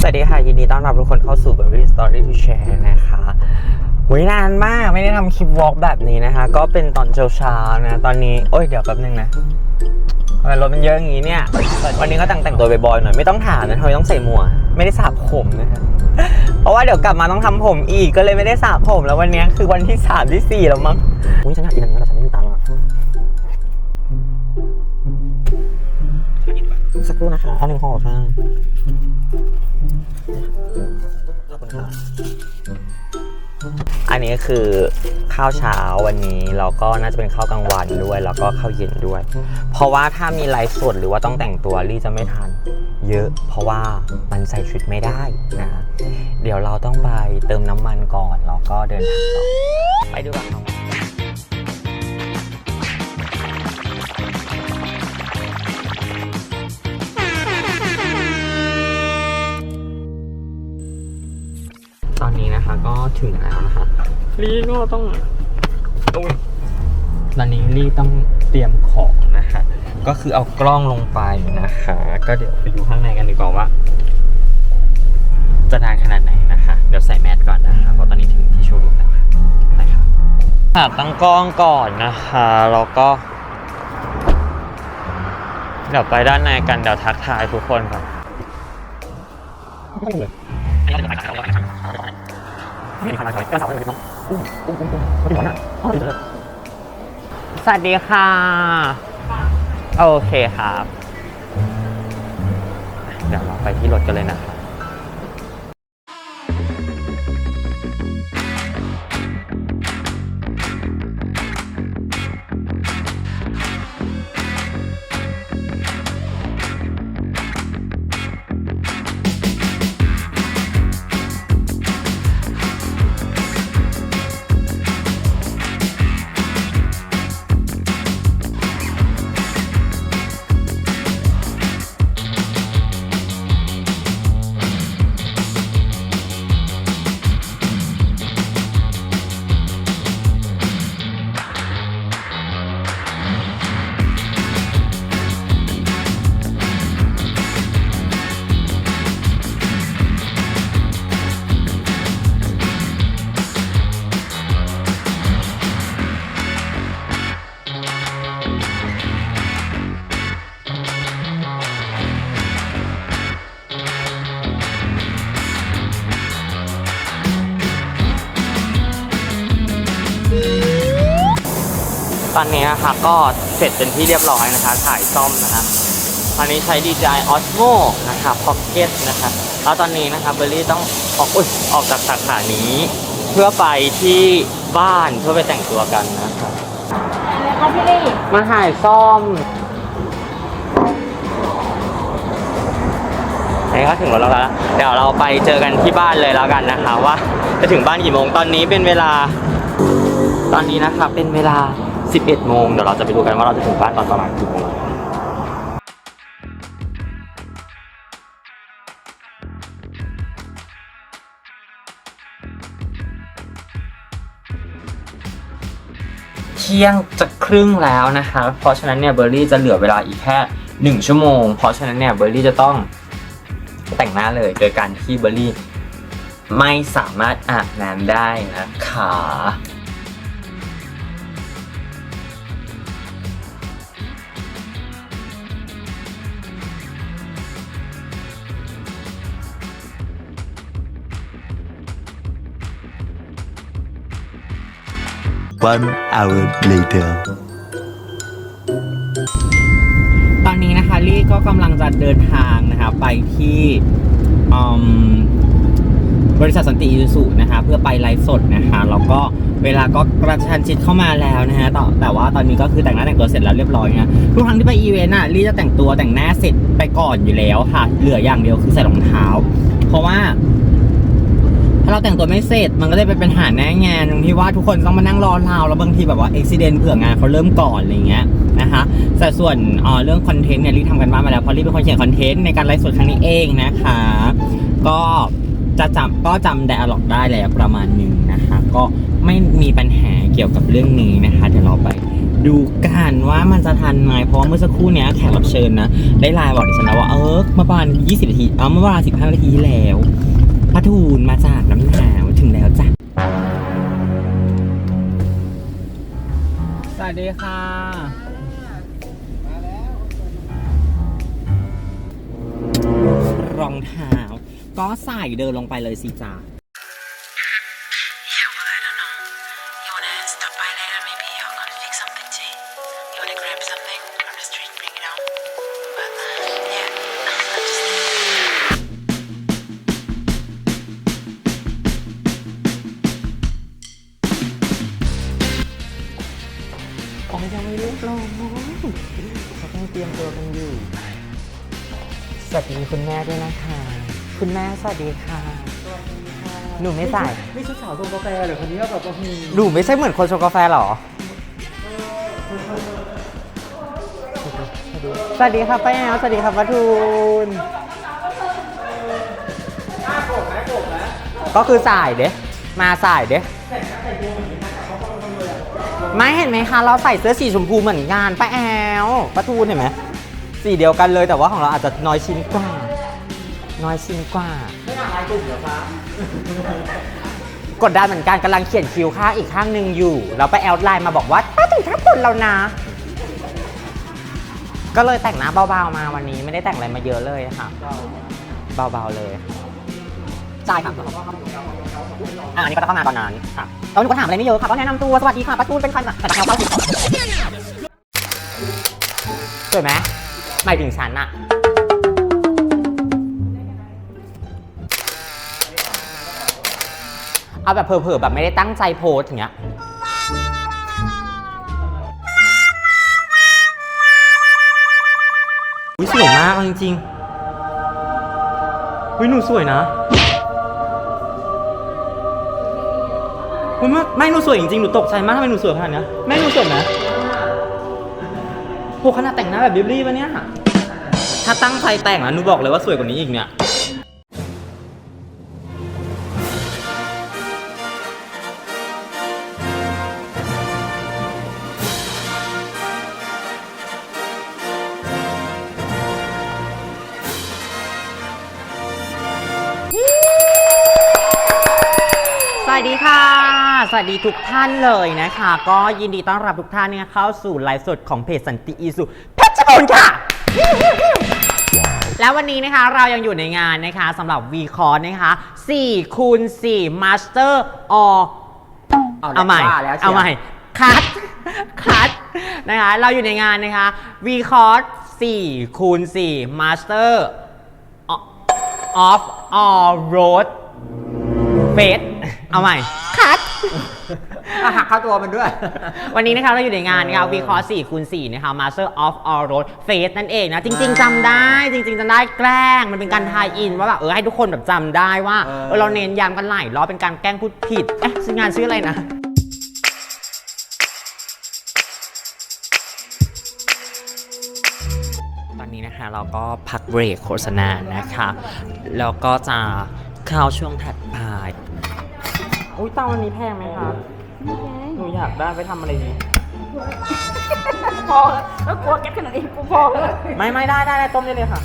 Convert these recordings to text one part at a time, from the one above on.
สวัสดีค่ะ ยินดีต้อนรับทุกคนเข้าสู่ Berry Story to Share นะคะวินานมากไม่ได้ทำคลิปวอล์กแบบนี้นะคะ ก็เป็นตอนเช้าๆนะ ตอนนี้ โอ้ย เดี๋ยวแป๊บนึงนะรถมันเยอะอย่างนี้เนี่ย วันนี้ก็แต่งแต่งตัวบ่อยๆหน่อย ไม่ต้องถามนะทำไมต้องใส่หมวกไม่ได้สระผมนะคะเพราะว่าเดี๋ยวกลับมาต้องทำผมอีกก็เลยไม่ได้สระผมแล้ววันนี้คือวันที่สามที่สี่แล้วมั้งอุ้ยฉันอยากกินอันนี้แต่ฉันไม่มีตังค์อะ สักครู่นะคะอันหนึ่งห่อค่ะขอบคุณครับอันนี้คือข้าวเช้าวันนี้แล้วก็น่าจะเป็นข้าวกลางวันด้วย แล้วก็ข้าวเย็นด้วย เพราะว่าถ้ามีไลฟ์สดหรือว่าต้องแต่งตัวลี่จะไม่ทัน เยอะ เพราะว่ามันใส่ชุดไม่ได้นะฮะเดี๋ยวเราต้องไปเติมน้ำมันก่อนแล้วก็เดินทางต่อไปดูกันครับ ถึงแล้วนะคะลี่ก็ต้องอุ๊ยตอนนี้ลี่ต้องเตรียมของนะคะ ก็คือเอากล้องลงไปนะคะ ก็เดี๋ยวไปดูข้างในกันดีกว่าว่า จะนานขนาดไหนนะคะ เดี๋ยวใส่แมสก่อนนะคะเพราะตอนนี้ถึงที่โชว์รูมแล้วค่ะไปค่ะค่ะตั้งกล้องก่อนนะคะแล้วก็เดี๋ยวไปด้านในกันเดี๋ยวทักทายทุกคน ก่อนสวัสดีค่ะ โอเคครับ เดี๋ยวเราไปที่รถกันเลยนะครับ ตอนนี้นะคะก็เสร็จเป็นที่เรียบร้อยนะคะถ่ายซ่อมนะคะตอนนี้ใช้ DJI Osmo นะคะ Pocket นะคะแล้วตอนนี้นะคะเบอร์รี่ต้องออกอุ๊ยออกจากสาขานี้ เพื่อไปที่บ้านเพื่อไปแต่งตัวกันนะคะอะไรคะพี่ลี่มาถ่ายซ่อมอันนี้ก็ถึงรถแล้วนะเดี๋ยวเราไปเจอกันที่บ้านเลยแล้วกันนะคะ ว่าจะถึงบ้านกี่โมงตอนนี้เป็นเวลา ตอนนี้นะคะเป็นเวลา 11 โมงเดี๋ยวเราจะไปดูกันว่าเราจะถึงบ้านตอนประมาณกี่โมงเที่ยงจะครึ่งแล้วนะคะ เพราะฉะนั้นเนี่ยเบอร์รี่จะเหลือเวลาอีกแค่ 1 ชั่วโมง เพราะฉะนั้นเนี่ยเบอร์รี่จะต้องแต่งหน้าเลยโดยการที่เบอร์รี่ไม่สามารถอาบน้ำได้นะคะ One hour later. ตอนนี้นะคะลี่ก็กำลังจะเดินทางนะคะไปที่บริษัทสันติอิสุนะคะเพื่อไปไลฟ์สดนะคะแล้วก็เวลาก็กระชันชิดเข้ามาแล้วนะฮะแต่แต่ว่าตอนนี้ก็คือแต่งหน้าแต่งตัวเสร็จแล้วเรียบร้อยนะทุกครั้งที่ไปอีเวนต์อะลี่จะแต่งตัวแต่งหน้าเสร็จไปก่อนอยู่แล้วค่ะ เหลืออย่างเดียวคือใส่รองเท้า เพราะว่า ถ้าเราแต่งตัวไม่เสร็จมันก็เลยเป็นปัญหาแน่งานตรงที่ว่าทุกคนต้องมานั่งรอเราแล้วบางทีแบบว่าอุบิเหตุเผื่องานเขาเริ่มก่อนอะไรเงี้ยนะคะแต่ส่วนเอ่อเรื่องคอนเทนต์เนี่ยรีทำกันบ้านมาแล้วเพราะรีเป็นคนเขียนคอนเทนต์ในการไลฟ์สดครั้งนี้เองนะคะ ก็จะจำก็จำไดอะล็อกได้แล้วประมาณหนึ่งนะคะ ก็ไม่มีปัญหาเกี่ยวกับเรื่องนี้นะคะเดี๋ยวเราไปดูกันว่ามันจะทันไหมเพราะเมื่อสักครู่เนี้ยแขกรับเชิญนะ ได้ไลน์บอกดิฉันนะว่าเออเมื่อประมาณ20นาทีเออเมื่อประมาณ15นาทีที่แล้วป้าทูนมาจากน้ แล้วจ้ะ สวัสดีค่ะ รองเท้า ก็ใส่เดินลงไปเลยสิจ้า วัสดีคุณแม่ด้วยนะคะ คุณแม่สวัสดีค่ะ หนูไม่ใส่ไม่ใช่สาวชงกาแฟเหรอคนนี้ก็แบบว่ามีหนูไม่ใช่เหมือนคนชงกาแฟหรอ สวัสดีครับป้าแอลสวัสดีครับป้าทูนก็คือสายเด้ มาสายเด้ไม่เห็นไหมคะ เราใส่เสื้อสีชมพูเหมือนกันป้าแอลป้าทูนเห็นไหม สีเดียวกันเลยแต่ว่าของเราอาจจะน้อยชิ้นกว่า น้อยชิ้นกว่า ไม่อ่านไลน์กลุ่มเหรอคะกดดันเหมือนกันกำลังเขียนคิวข้างอีกข้างหนึ่งอยู่แล้วไปแอดไลน์มาบอกว่าป้าถึงทับคนแล้วนะ ก็เลยแต่งหน้าเบาๆมาวันนี้ไม่ได้แต่งอะไรมาเยอะเลยค่ะ เบาๆเลยใช่ค่ะอะอันนี้ก็จะเข้ามาตอนนั้นค่ะแล้วหนูก็ถามอะไรไม่เยอะค่ะก็แนะนำตัวสวัสดีค่ะป้าตูนเป็นใครแต่เราเข้าสิสวยไหม หมายถึงฉันอะเอาแบบเผลอๆแบบไม่ได้ตั้งใจโพสอย่างเงี้ยอุ้ยสวยมากจริงๆอุ้ยหนูสวยนะอุ้ยไม่ไม่หนูสวยจริงๆหนูตกใจมากทำไมหนูสวยขนาดนี้แม่หนูสวยไหม โหขนาดแต่งหน้าแบบเบบลี่วะเนี่ย ถ้าตั้งใจแต่งนะหนูบอกเลยว่าสวยกว่านี้อีกเนี่ย สวัสดีทุกท่านเลยนะคะ ก็ยินดีต้อนรับทุกท่านเนี่ยเข้าสู่ไลฟ์สดของเพจสันติอีสุเพชรบูรณ์ค่ะ แล้ววันนี้นะคะเรายังอยู่ในงานนะคะสำหรับ V c o r นะคะ4คูณ4 Master or เอาใหม่ว่าแล้วชียวเอาใหม่คัดคัดนะคะเราอยู่ในงานนะคะ V c o r 4คูณ4 Master of all road เฟสเอาใหม่คัด อะหักค่าตัวมันด้วย วันนี้นะคะเราอยู่ในงานนะคะวีคอร์4คูณ4นะคะ Master of All Road Face นั่นเองนะ จริง ๆจำได้จริง ๆจำได้แกล้งมันเป็นการทายอินว่าแบบเออให้ทุกคนแบบจำได้ว่าเออ เออเราเน้นย้ำกันหลายรอบเป็นการแกล้งพูดผิดเอ๊ะชื่องานชื่ออะไรนะ ตอนนี้นะคะเราก็พักเบรกโฆษณานะคะ แล้วก็จะเข้าช่วงถัดไป อุ้ยเตาอันนี้แพงไหมคะหนูอยากได้ไปทำอะไรดีพอแล้วกลัวแก๊สขนาดนี้กูพอแล้วไม่ไม่ได้ได้ได้ต้มได้เลยค่ะ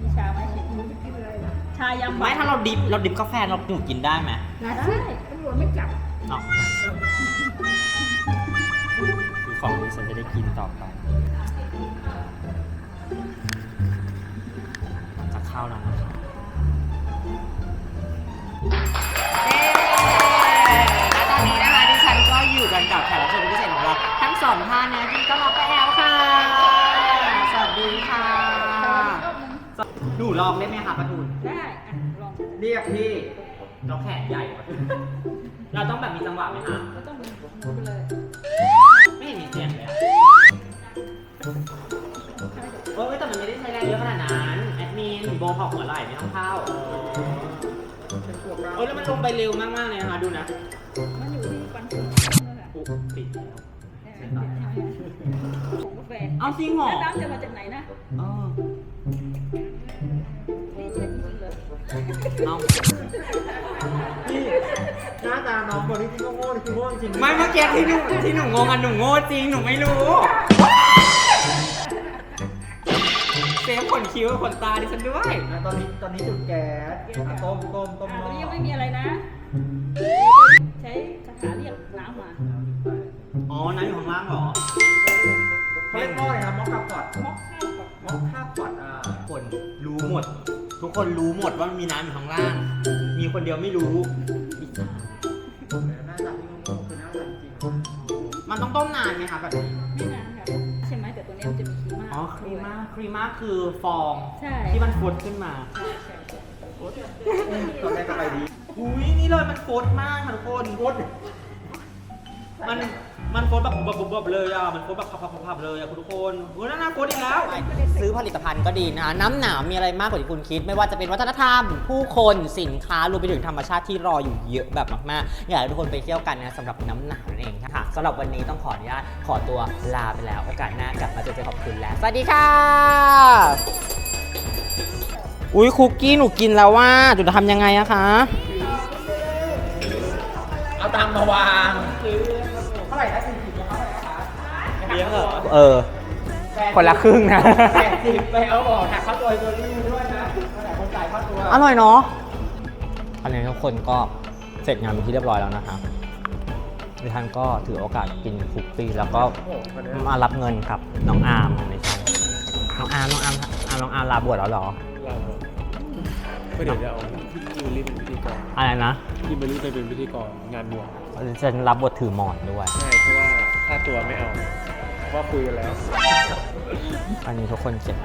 มีชาไหมชิมดูกินเลยชายำไม่ถ้าเราดิบเราดิบกาแฟเราหนูกินได้ไหมนะใช่ตำรวจไม่จับอ๋อคือของที่ฉันจะได้กินต่อไป จะเข้าแล้วนะครับและตอนนี้นะคะดิฉันก็อยู่กันกับแขกรับเชิญพิเศษของเราทั้งสองท่านนะที่ต้อนรับไปแอลค่ะ สวัสดีค่ะหนูลองได้ไหมคะประทูนได้อะลองเรียกพี่เราแขนใหญ่กว่าเราต้องแบบมีจังหวะไหมคะก็ต้องดูไปเลย โบหอกหัวไหล่ไม่ต้องเข้าเออแล้วมันลงไปเร็วมากๆเลยนะคะดูนะมันอยู่ที่ปันสุกนั่นแหละอุ๊ยติดแล้วของกาแฟเอาจริงเหรอแล้วน้ำจะมาจากไหนนะเออนี่ใช่จริงๆเลยเอานี่หน้าตาน้องคนนี้ที่โง่ๆนี่คือโง่จริงๆไม่เมื่อกี้ที่หนูที่หนูงงอะหนูโง่จริงหนูไม่รู้ เซฟขนคิ้วขนตาดิฉันด้วย อะตอนนี้ตอนนี้จุดแก๊สอะต้มต้มต้มอ่าหม้ตอนนี้ยังอไม่มีอะไรนะ ใช้คาถาเรียกน้ำมาอ๋อนั่นอยู่ข้างล่างเหรอเขาเรียกหม้อเลยนะหม้อข้าวพอดม็อกข้าวก่อนหม้อข้าวพอดอะทุกคนรู้หมด ทุกคนรู้หมดว่ามันมีน้ำอยู่ข้างล่าง มีคนเดียวไม่รู้อีจ้าหน้าตาที่โง่ๆคือหน้าตาจริงมันต้องต้มนานไหมคะแบบนี้ไม่นานค่ะใช่ ไหมแต่ตัวนี้มันจะมีครีม่าอ๋อครีม่าครีม่าคือฟองใช่ที่มันฟดขึ้นมาใช่ใช่ใช่ตอนแรกก็ไปดีอุ้ยนี่เลยมันฟดมากค่ะทุกคนฟดมัน มันฟดแบบบบบบเลยอะ มันฟดแบบพับๆๆเลยอะคุณทุกคนเฮ้ยน่าฟดอีกแล้ว ซื้อผลิตภัณฑ์ก็ดีนะน้ำหนาวมีอะไรมากกว่าที่คุณคิด ไม่ว่าจะเป็นวัฒนธรรม ผู้คนสินค้ารวมไปถึงธรรมชาติที่รออยู่เยอะแบบมากๆอยากให้ทุกคนไปเที่ยวกันนะสำหรับน้ำหนาวนั่นเองค่ะสำหรับวันนี้ต้องขออนุญาตขอตัวลาไปแล้วโอกาสหน้ากลับมาเจอเจอขอบคุณแล้วสวัสดีค่ะ อุ้ยคุกกี้หนูกินแล้วว่าจุจะทำยังไงอะคะ เอาตังค์มาวาง ลี้ยงเหรอเออ คนละครึ่งนะ แปดสิบไปเอาออกหักค่าตัวไอ้ตัวนี้ด้วยนะแต่คนจ่ายค่าตัวอร่อยเนาะอันนี้ทุกคนก็เสร็จงานเป็นที่เรียบร้อยแล้วนะคะดิฉันก็ถือโอกาสกินคุกกี้แล้วก็มารับเงินครับน้องอาร์มในช่น้องอาร์มน้องอาร์มอาร์มน้องอาร์มลาบวชแล้วเหรอก็เดี๋ยวจะเอาพี่คิมเบอรรี่เป็นพิธีกรอะไรนะคิมเบอรรี่ไปเป็นพิธีกร งานบวชฉันรับบทถือหมอนด้วย ใช่เพราะว่าค่าตัวไม่เอาเพราะ ว่าคุยกันแล้ว อันนี้ทุกคนเก็บ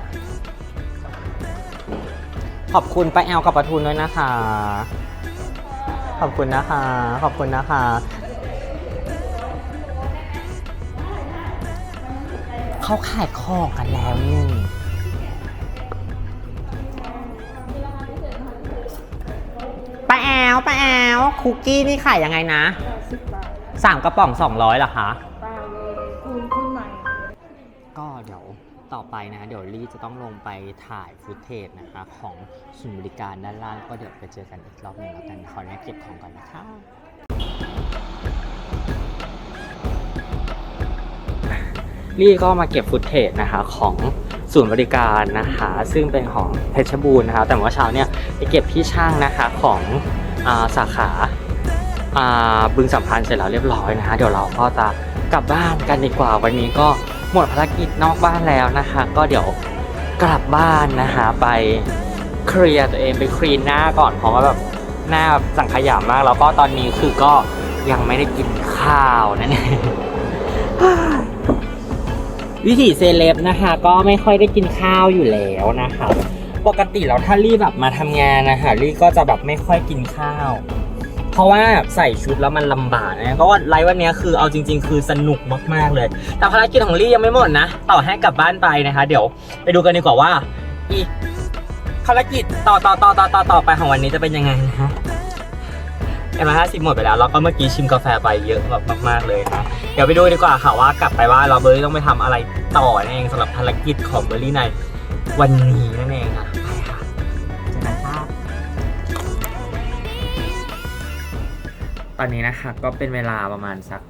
ขอบคุณไปแอลกับปะทุนด้วยนะคะ ขอบคุณนะคะ ขอบคุณนะคะ เขาขายของกันแล้วนี่ปาแอลปาแอลคุกกี้นี่ขายยังไงนะสามกระป๋อง200เหรอคะ ต่อไปนะเดี๋ยวลี่จะต้องลงไปถ่ายฟุตเทจนะคะของศูนย์บริการด้านล่างก็เดี๋ยวไปเจอกันอีกรอบหนึ่งแล้วกันขออนุญาตเก็บของก่อนนะคะลี่ก็มาเก็บฟุตเทจนะคะของศูนย์บริการนะคะซึ่งเป็นของเพชรบูรณ์นะคะแต่เมื่อเช้าเนี่ยไปเก็บที่ช่างนะคะของอาสาขาอาบึงสัมพันธ์เสร็จแล้วเรียบร้อยนะคะเดี๋ยวเราก็จะกลับบ้านกันดีกว่าวันนี้ก็ หมดภารกิจนอกบ้านแล้วนะคะ ก็เดี๋ยวกลับบ้านนะคะไปเคลียร์ตัวเองไปคลีนหน้าก่อนเพราะว่าแบบหน้าแบบสังขยามาก แล้วก็ตอนนี้คือก็ยังไม่ได้กินข้าวนั่นเองวิถีเซเลบนะคะ ก็ไม่ค่อยได้กินข้าวอยู่แล้วนะคะ ปกติแล้วถ้ารีแบบมาทำงานนะคะรีก็จะแบบไม่ค่อยกินข้าว เพราะว่าใส่ชุดแล้วมันลำบากนะก็ว่าไลฟ์วันนี้คือเอาจริง ๆ คือสนุกมากๆเลย แต่ภารกิจของลี่ยังไม่หมดนะ ต่อให้กลับบ้านไปนะคะ เดี๋ยวไปดูกันดีกว่าว่าอีภารกิจต่อต่อต่อต่อต่อต่อไปของวันนี้จะเป็นยังไงนะฮะเอ็มห้าสิบหมดไปแล้วแล้วก็เมื่อกี้ชิมกาแฟไปเยอะแบบมากๆเลยนะเดี๋ยวไปดูดีกว่าค่ะว่ากลับไปว่าเราเบอร์รี่ต้องไปทำอะไรต่อนั่นเองสำหรับภารกิจของเบอร์รี่ในวันนี้นั่นเองค่ะ อนนี้นะคะก็เป็นเวลาประมาณสัก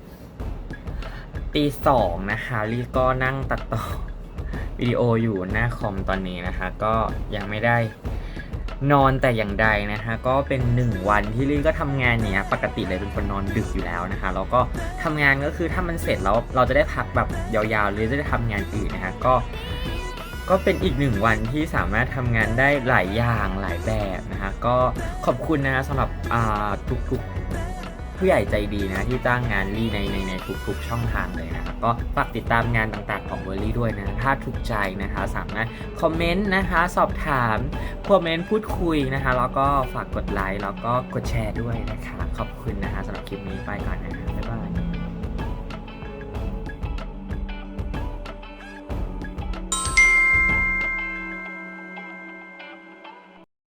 ตีสองนะคะลี่ก็นั่งตัดต่อวิดีโออยู่หน้าคอมตอนนี้นะคะ ก็ยังไม่ได้นอนแต่อย่างใดนะคะ ก็เป็นหนึ่งวันที่ลี่ก็ทำงานเนี้ยปกติเลยเป็นคนนอนดึกอยู่แล้วนะคะ แล้วก็ทำงานก็คือถ้ามันเสร็จแล้วเราจะได้พักแบบยาวๆหรือจะได้ทำงานอื่นนะคะก็ ก็เป็นอีกหนึ่งวันที่สามารถทำงานได้หลายอย่างหลายแบบนะคะ ก็ขอบคุณนะสำหรับทุกๆ ผู้ใหญ่ใจดีนะที่จ้างงานลี่ในในในทุกๆช่องทางเลยนะครับก็ฝากติดตามงานต่างๆของเวอร์ลี่ด้วยนะถ้าถูกใจนะคะสามารถคอมเมนต์นะคะสอบถามคอมเมนต์พูดคุยนะคะ แล้วก็ฝากกดไลค์แล้วก็กดแชร์ด้วยนะคะ ขอบคุณนะคะสำหรับคลิปนี้ไปก่อนนะคะ